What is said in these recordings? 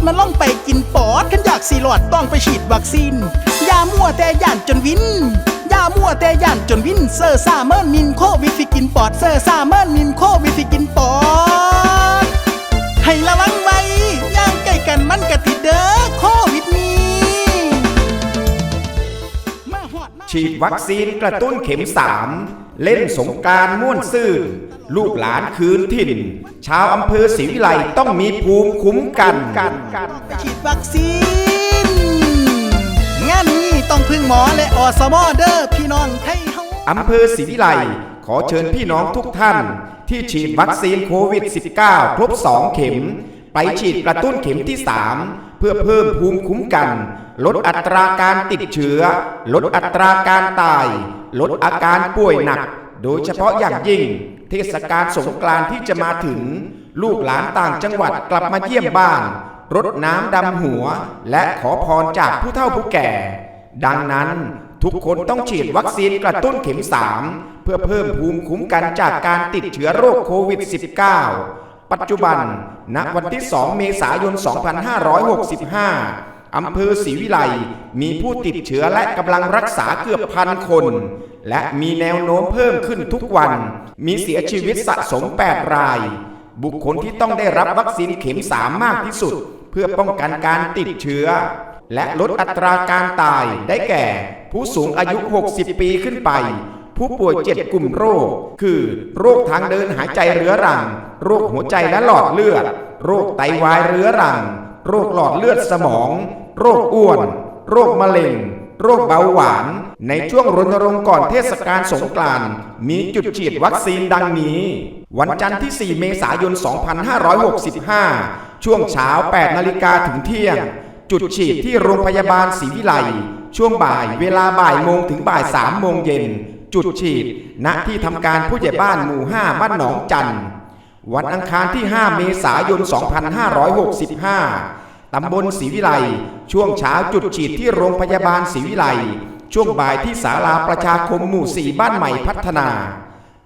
ดมันล่องไปกินปอดขันอยากสีหลอดต้องไปฉีดวัคซีนยามั่วแต่ย่านจนวินยามั่วแต่ย่านจนวินเซอร์ซาเมินมินโควิดสิกินปอดเซอร์ซาเมินมินโควิดสิกินปอด ให้ระวังไว้ย่างใกล้กันมันกะติดเด้อโควิดนี้ฉีดวัคซีนกระตุ้นเข็มสาม เล่นสงกรารม่วนซื่นลูกหลานคืนถิ่น ชาวอำเภอศรีวิไลต้องมีภูมิคุ้มกันกันกันไปฉีดวัคซีนงานนี้ต้องพึ่งหมอและอสมเด้อพี่น้องไทยเฮาอำเภอศรีวิไลขอเชิญพี่น้องทุกท่าน ที่ฉีดวัคซีนโควิด -19 ครบ 2 เข็ม ไปฉีดกระตุ้นเข็มที่ 3 เพื่อเพิ่มภูมิคุ้มกัน ลดอัตราการติดเชื้อ ลดอัตราการตาย ลดอาการป่วยหนัก โดยเฉพาะอย่างยิ่ง เทศกาลสงกรานต์ที่จะมาถึง ลูกหลานต่างจังหวัดกลับมาเยี่ยมบ้านรดน้ำดำหัว และขอพรจากผู้เฒ่าผู้แก่ ดังนั้นทุกคนต้องฉีดวัคซีนกระตุ้นเข็ม 3 เพื่อเพิ่มภูมิคุ้มกันจากการติดเชื้อโรคโควิด -19 ปัจจุบัน ณ วันที่ 2 เมษายน 2565 อำเภอศรีวิไลมีผู้ติดเชื้อและกำลังรักษาเกือบพันคน และมีแนวโน้มเพิ่มขึ้นทุกวัน มีเสียชีวิตสะสม 8 ราย บุคคลที่ต้องได้รับวัคซีนเข็ม 3 มากที่สุด เพื่อป้องกันการติดเชื้อ และลดอัตราการตายได้แก่ ผู้สูงอายุ 60 ปีขึ้นไป ผู้ป่วย 7 กลุ่มโรค คือ โรคทางเดินหายใจเรื้อรัง โรคหัวใจและหลอดเลือด โรคไตวายเรื้อรัง โรคหลอดเลือดสมอง โรคอ้วน โรคมะเร็ง โรคเบาหวาน ในช่วงรณรงค์ก่อนเทศกาลสงกรานต์มีจุดฉีดวัคซีนดังนี้ วันจันทร์ที่ 4 เมษายน 2565 ช่วงเช้า 8 นาฬิกาถึงเที่ยง จุดฉีดที่โรงพยาบาลศรีวิไลช่วงบ่ายเวลาบ่ายโมงถึงบ่ายสามโมงเย็น จุดฉีด ณที่ทำการผู้ใหญ่บ้านหมู่5บ้านหนองจันทร์ วันอังคารที่ 5 เมษายน 2565 ตำบลศรีวิไล ช่วงเช้าจุดฉีดที่โรงพยาบาลศรีวิไล ช่วงบ่ายที่ศาลาประชาคมหมู่ 4 บ้านใหม่พัฒนา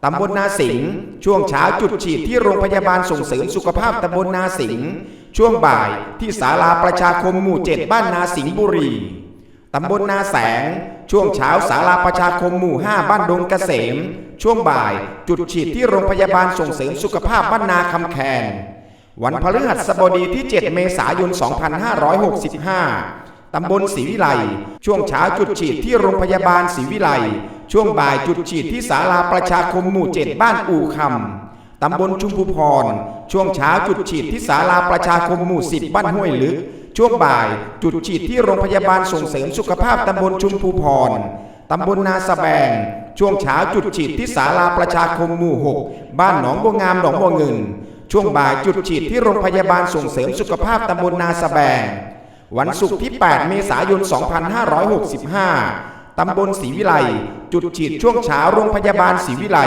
ตำบลนาสิงห์ ช่วงเช้าจุดฉีดที่โรงพยาบาลส่งเสริมสุขภาพตำบลนาสิงห์ ช่วงบ่ายที่ศาลาประชาคมหมู่ 7 บ้านนาสิงห์บุรี ตำบลนาแสง ช่วงเช้าศาลาประชาคมหมู่ 5 บ้านดงเกษม ช่วงบ่าย จุดฉีดที่โรงพยาบาลส่งเสริมสุขภาพบ้านนาคำแคนวันพฤหัสบดีที่ 7 เมษายน 2565 ตำบลศรีวิไล ช่วงเช้าจุดฉีดที่โรงพยาบาลศรีวิไล ช่วงบ่ายจุดฉีดที่ศาลาประชาคมหมู่ 7 บ้านอู่คำ ตำบลชุมพูพร ช่วงเช้าจุดฉีดที่ศาลาประชาคมหมู่10บ้านห้วยลึก ช่วงบ่ายจุดฉีดที่โรงพยาบาลส่งเสริมสุขภาพตำบลชุมพูพร ตำบลนาสะแบง ช่วงเช้าจุดฉีดที่ศาลาประชาคมหมู่6บ้านหนองบัวงามหนองบัวเงิน ช่วงบ่ายจุดฉีดที่โรงพยาบาลส่งเสริมสุขภาพตำบลนาสะแบง วันศุกร์ที่ 8 เมษายน 2565ตำบลศรีวิไล จุดฉีดช่วงเช้าโรงพยาบาลศรีวิไล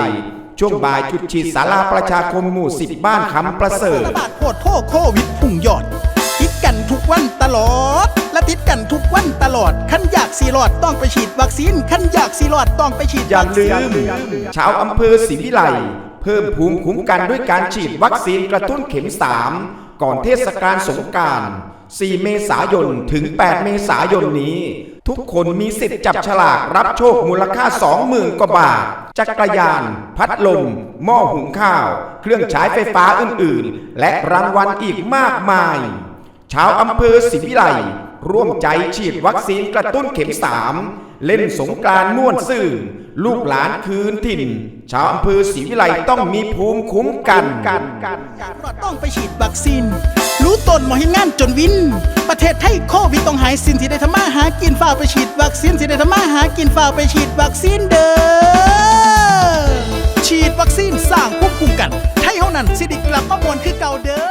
ช่วงบ่ายจุดฉีดศาลาประชาคมหมู่10บ้านคำประเสริฐระบาดโคตรโทษโควิดพุ่งยอด ติดกันทุกวันตลอด และติดกันทุกวันตลอดขั้นอยากสีหลอดต้องไปฉีดวัคซีนขั้นอยากสีหลอดต้องไปฉีดอย่าวัคซีลืนมชาวอำเภอศรีวิไลเพิ่มภูมิคุ้มกันด้วยการฉีดวัคซีนกระตุ้นเข็ม3ก่อนเทศกาลสงกราร4เมษายนถึง 8 เมษายนนี้ ทุกคนมีสิทธิ์จับฉลากรับโชคมูลค่า 20,000 กว่าบาท จักรยาน พัดลม หม้อหุงข้าว เครื่องใช้ไฟฟ้าอื่น ๆ และรางวัลอีกมากมาย ชาวอำเภอศรีวิไล ร่วมใจฉีดวัคซีนกระตุ้นเข็ม3เล่นสงกรานต์ม่วนซื่นลูกหลานคืนถิ่น ชาวอำเภอศรีวิไลต้องมีภูมิคุ้มกันกันกันต้องไปฉีดวัคซีน รู้ตนหมอให้งานจนวิน ประเทศไทยโควิดต้องหายสินที่ได้ทำมาหากินฝ่าไปฉีดวัคซีนที่ได้ทำมาหากินฝ่าไปฉีดวัคซีนเด้อฉีดวัคซีนสร้างภูมิคุ้มกัน ไทยเฮานั้นสิไดิกลับมามวนคือเก่าเด้อ